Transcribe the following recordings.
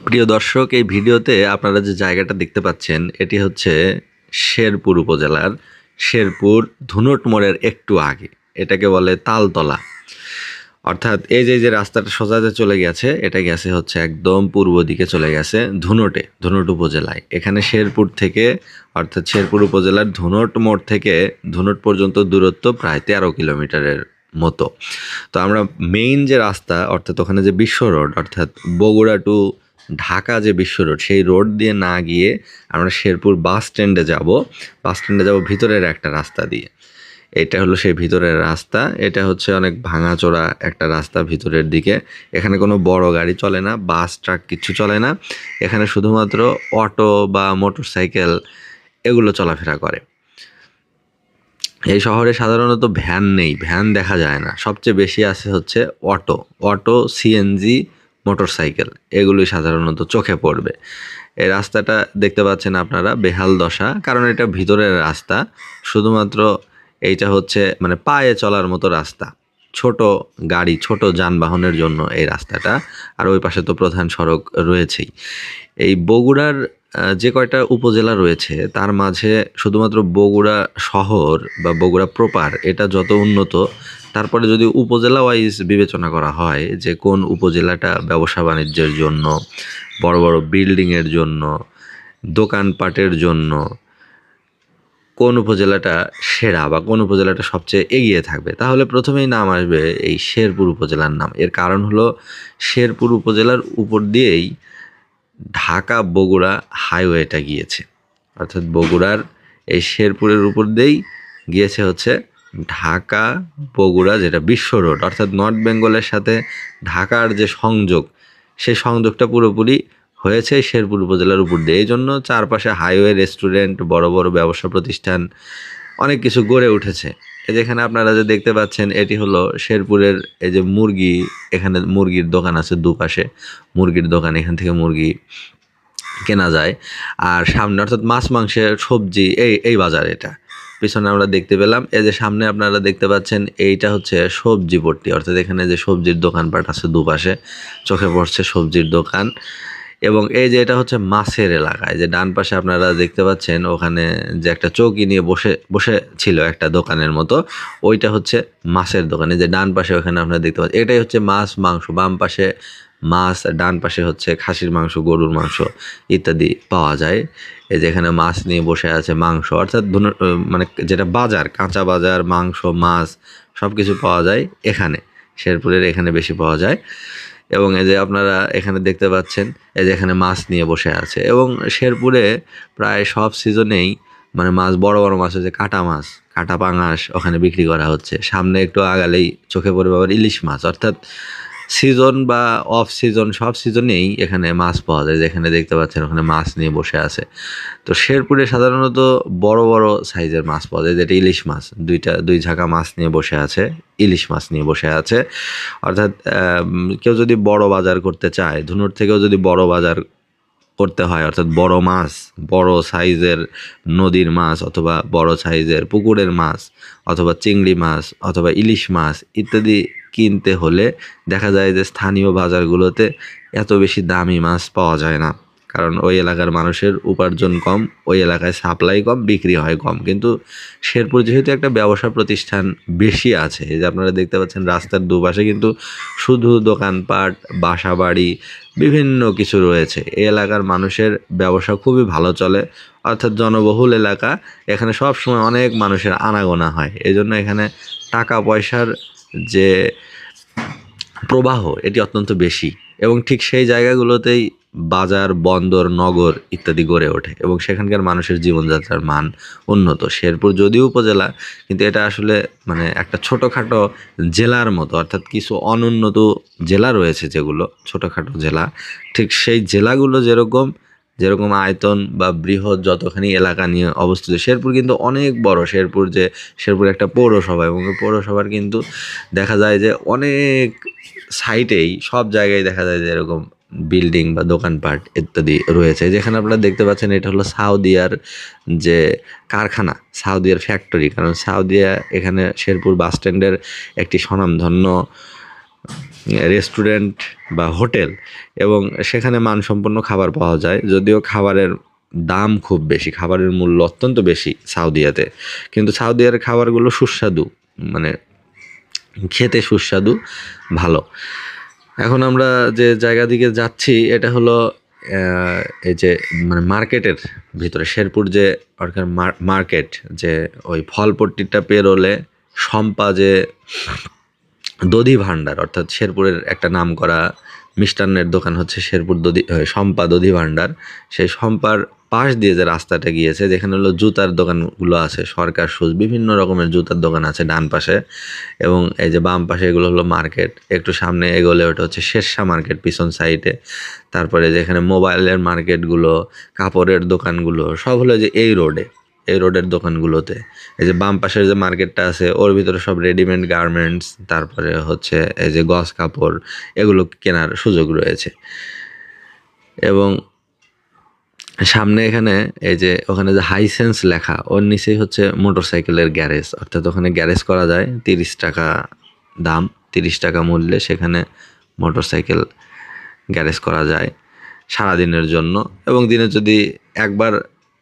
প্রিয় দর্শক, এই ভিডিওতে আপনারা যে জায়গাটা দেখতে পাচ্ছেন, এটি হচ্ছে শেরপুর উপজেলার শেরপুর ধুনট মোড়ের একটু আগে। এটাকে বলে তালতলা। অর্থাৎ এই যে যে রাস্তাটা সোজাতে চলে গেছে, এটা গেছে হচ্ছে একদম পূর্ব দিকে চলে গেছে ধুনটে, ধুনট উপজেলায়। এখানে শেরপুর থেকে, অর্থাৎ শেরপুর উপজেলার ধুনট মোড় থেকে, ধুনট পর্যন্ত দূরত্ব প্রায় তেরো কিলোমিটারের মতো। তো আমরা মেইন যে রাস্তা, অর্থাৎ ওখানে যে বিশ্ব রোড, অর্থাৎ বগুড়া টু ঢাকা যে বিশ্ব রোড, সেই রোড দিয়ে না গিয়ে আমরা শেরপুর বাস স্ট্যান্ডে যাব। বাস স্ট্যান্ডে যাব ভিতরের একটা রাস্তা দিয়ে। এটা হলো সেই ভিতরের রাস্তা। এটা হচ্ছে অনেক ভাঙাচোরা একটা রাস্তা ভিতরের দিকে। এখানে কোনো বড় গাড়ি চলে না, বাস, ট্রাক কিছু চলে না। এখানে শুধুমাত্র অটো বা মোটর সাইকেল এগুলো চলাফেরা করে। এই শহরে সাধারণত ভ্যান নেই, ভ্যান দেখা যায় না। সবচেয়ে বেশি আছে হচ্ছে auto. Auto CNG motorcycle এগুলোই সাধারণত চোখে পড়বে। এই রাস্তাটা দেখতে পাচ্ছেন আপনারা, বেহাল দশা, কারণ এটা ভিতরের রাস্তা। শুধুমাত্র এইটা হচ্ছে মানে পায়ে চলার মতো রাস্তা। ছোট গাড়ি, ছোট যানবাহনের জন্য এই রাস্তাটা, আর ওই পাশে তো প্রধান সড়ক রয়েছেই। এই বগুড়ার যে কয়টা উপজেলা রয়েছে, তার মাঝে শুধুমাত্র বগুড়া শহর বা বগুড়া প্রপার, এটা যত উন্নত তারপরে যদি উপজেলা ওয়াইজ বিবেচনা করা হয় যে কোন উপজেলাটা ব্যবসা বাণিজ্যের জন্য, বড় বড় বিল্ডিংয়ের জন্য, দোকানপাটের জন্য, কোন উপজেলাটা সেরা বা কোন উপজেলাটা সবচেয়ে এগিয়ে থাকবে, তাহলে প্রথমেই নাম আসবে এই শেরপুর উপজেলার নাম। এর কারণ হলো শেরপুর উপজেলার উপর দিয়েই ঢাকা বগুড়া হাইওয়েটা গিয়েছে। অর্থাৎ বগুড়ার এই শেরপুরের উপর দিয়েই গিয়েছে হচ্ছে ঢাকা বগুড়া যেটা বিশ্ব রোড, অর্থাৎ নর্থ বেঙ্গলের সাথে ঢাকার যে সংযোগ, সেই সংযোগটা পুরোপুরি হয়েছে শেরপুর উপজেলার উপর দিয়ে। এই জন্য চারপাশে হাইওয়ে রেস্টুরেন্ট বড় বড় ব্যবসা প্রতিষ্ঠান, অনেক কিছু গড়ে উঠেছে। যেখানে আপনারা যে দেখতে পাচ্ছেন, এটি হলো শেরপুরের এই যে মুরগি, এখানে মুরগির দোকান আছে দুপাশে। মুরগির দোকান, এখান থেকে মুরগি কেনা যায়। আর সামনে অর্থাৎ মাছ, মাংসের সবজি, এই এই বাজার এটা। পিছনে আমরা দেখতে পেলাম। এই যে সামনে আপনারা দেখতে পাচ্ছেন, এইটা হচ্ছে সবজি পট্টি অর্থাৎ এখানে যে সবজির দোকানপাট আছে দুপাশে, চোখে পড়ছে সবজির দোকান। এবং এই যে এটা হচ্ছে মাছের এলাকায় যে ডান পাশে আপনারা দেখতে পাচ্ছেন, ওখানে যে একটা চৌকি নিয়ে বসে বসে ছিল একটা দোকানের মতো, ওইটা হচ্ছে মাছের দোকানে। যে ডান পাশে ওখানে আপনারা দেখতে পাচ্ছেন, এটাই হচ্ছে মাছ, মাংস। বাম পাশে মাছ ডান পাশে হচ্ছে খাসির মাংস, গরুর মাংস ইত্যাদি পাওয়া যায়। এই যেখানে মাছ নিয়ে বসে আছে মাংস। অর্থাৎ মানে যেটা বাজার, কাঁচা বাজার, মাংস, মাছ সব কিছু পাওয়া যায় এখানে। শেরপুরের এখানে বেশি পাওয়া যায়। এবং এই যে আপনারা এখানে দেখতে পাচ্ছেন, এই যে এখানে মাছ নিয়ে বসে আছে। এবং শেরপুরে প্রায় সব সিজনেই মানে মাছ, বড় বড় মাছ হচ্ছে কাটা মাছ, কাটা পাঙাশ ওখানে বিক্রি করা হচ্ছে। সামনে একটু আগালেই চোখে পড়বে আবার ইলিশ মাছ। অর্থাৎ সিজন বা অফ সিজন সব সিজনেই এখানে মাছ পাওয়া যায়। যেখানে দেখতে পাচ্ছেন ওখানে মাছ নিয়ে বসে আছে। তো শেরপুরে সাধারণত বড় বড় সাইজের মাছ পাওয়া যায়। যেটা ইলিশ মাছ, দুইটা, দুই ঝাঁকা মাছ নিয়ে বসে আছে। ইলিশ মাছ নিয়ে বসে আছে। অর্থাৎ কেউ যদি বড় বাজার করতে চায়, ধুনুর থেকেও যদি বড় বাজার করতে হয়, অর্থাৎ বড় মাছ, বড় সাইজের নদীর মাছ অথবা বড় সাইজের পুকুরের মাছ অথবা চিংড়ি মাছ অথবা ইলিশ মাছ ইত্যাদি কিনতে হলে দেখা যায় যে স্থানীয় বাজারগুলোতে এত বেশি দামি মাছ পাওয়া যায় না। কারণ ওই এলাকার মানুষের উপার্জন কম, ওই এলাকায় সাপ্লাই কম, বিক্রি হয় কম। কিন্তু শেরপুর যেহেতু একটা ব্যবসা প্রতিষ্ঠান বেশি আছে যে আপনারা দেখতে পাচ্ছেন রাস্তার দুপাশে কিন্তু শুধু দোকানপাট বাসা বাড়ি বিভিন্ন কিছু রয়েছে। এই এলাকার মানুষের ব্যবসা খুবই ভালো চলে, অর্থাৎ জনবহুল এলাকা, এখানে সব সময় অনেক মানুষের আনাগোনা হয়। এই জন্য এখানে টাকা পয়সার যে প্রবাহ, এটি অত্যন্ত বেশি এবং ঠিক সেই জায়গাগুলোতেই বাজার, বন্দর, নগর ইত্যাদি গড়ে ওঠে এবং সেখানকার মানুষের জীবনযাত্রার মান উন্নত। শেরপুর যদিও উপজেলা, কিন্তু এটা আসলে মানে একটা ছোটোখাটো জেলার মতো, অর্থাৎ কিছু অনুন্নত জেলা রয়েছে যেগুলো ছোটোখাটো জেলা। ঠিক সেই জেলাগুলো যেরকম যেরকম আয়তন বা বৃহৎ যতখানি এলাকা নিয়ে অবস্থিত, শেরপুর কিন্তু অনেক বড়। শেরপুর যে, শেরপুর একটা পৌরসভা এবং পৌরসভার কিন্তু দেখা যায় যে অনেক সাইটেই, সব জায়গায় দেখা যায় যে এরকম বিল্ডিং বা দোকানপাট ইত্যাদি রয়েছে। যেখানে আপনারা দেখতে পাচ্ছেন এটা হলো সাউদিয়ার যে কারখানা, সাউদিয়ার ফ্যাক্টরি। কারণ সাউদিয়া এখানে শেরপুর বাস স্ট্যান্ডের একটি স্বনামধন্য রেস্টুরেন্ট বা হোটেল এবং সেখানে মানসম্পন্ন খাবার পাওয়া যায়। যদিও খাবারের দাম খুব বেশি, খাবারের মূল্য অত্যন্ত বেশি সাউদিয়াতে। কিন্তু সাউদিয়ার খাবারগুলো সুস্বাদু মানে খেতে সুস্বাদু, ভালো। এখন আমরা যে জায়গা দিকে যাচ্ছি, এটা হলো এই যে মানে মার্কেটের ভিতরে, শেরপুর যে মার্কেট, যে ওই ফলপট্টিটা পেরোলে, শম্পা যে দধি ভাণ্ডার, অর্থাৎ শেরপুরের একটা নাম করা মিষ্টান্নের দোকান হচ্ছে শেরপুর দধি শম্পা দধি ভাণ্ডার। সেই শম্পার পাশ দিয়ে যে রাস্তাটা গিয়েছে, যেখানে হলো জুতার দোকানগুলো আছে, সরকার শুজ বিভিন্ন রকমের জুতার দোকান আছে ডান পাশে। এবং এই যে বাম পাশে এগুলো হলো মার্কেট, একটু সামনে এগোলে ওটা হচ্ছে শেরশা মার্কেট, পিছন সাইডে। তারপরে যেখানে মোবাইলের মার্কেটগুলো, কাপড়ের দোকানগুলো, সব হলো যে এই রোডে। এই রোডের দোকানগুলোতে। এই যে বাম পাশের যে মার্কেটটা আছে, ওর ভিতরে সব রেডিমেড গার্মেন্টস তারপরে হচ্ছে এই যে গস কাপড়, এগুলো কেনার সুযোগ রয়েছে। এবং সামনে এখানে এই যে ওখানে যে হাইসেন্স লেখা, ওর নিচেই হচ্ছে মোটরসাইকেলের গ্যারেজ অর্থাৎ ওখানে গ্যারেজ করা যায়, তিরিশ টাকা দাম, তিরিশ টাকা মূল্যে সেখানে মোটরসাইকেল গ্যারেজ করা যায় সারাদিনের জন্য। এবং দিনে যদি একবার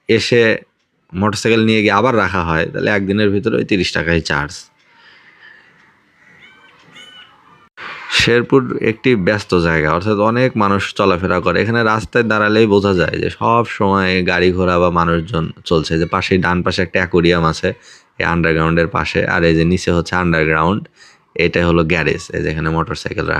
এসে মোটরসাইকেল নিয়ে গিয়ে আবার রাখা হয়, তাহলে একদিনের ভিতরে ওই তিরিশ টাকাই চার্জ শেরপুর একটি ব্যস্ত জায়গা, অর্থাৎ অনেক মানুষ চলাফেরা করে। এখানে রাস্তায় দাঁড়ালেই বোঝা যায় যে সব সময় গাড়ি ঘোড়া বা মানুষজন চলছে। যে পাশেই ডান পাশে একটা অ্যাকোরিয়াম আছে, এই আন্ডারগ্রাউন্ডের পাশে, আর এই যে নিচে হচ্ছে আন্ডারগ্রাউন্ড এটা হলো গ্যারেজ এই যেখানে মোটরসাইকেল রাখা।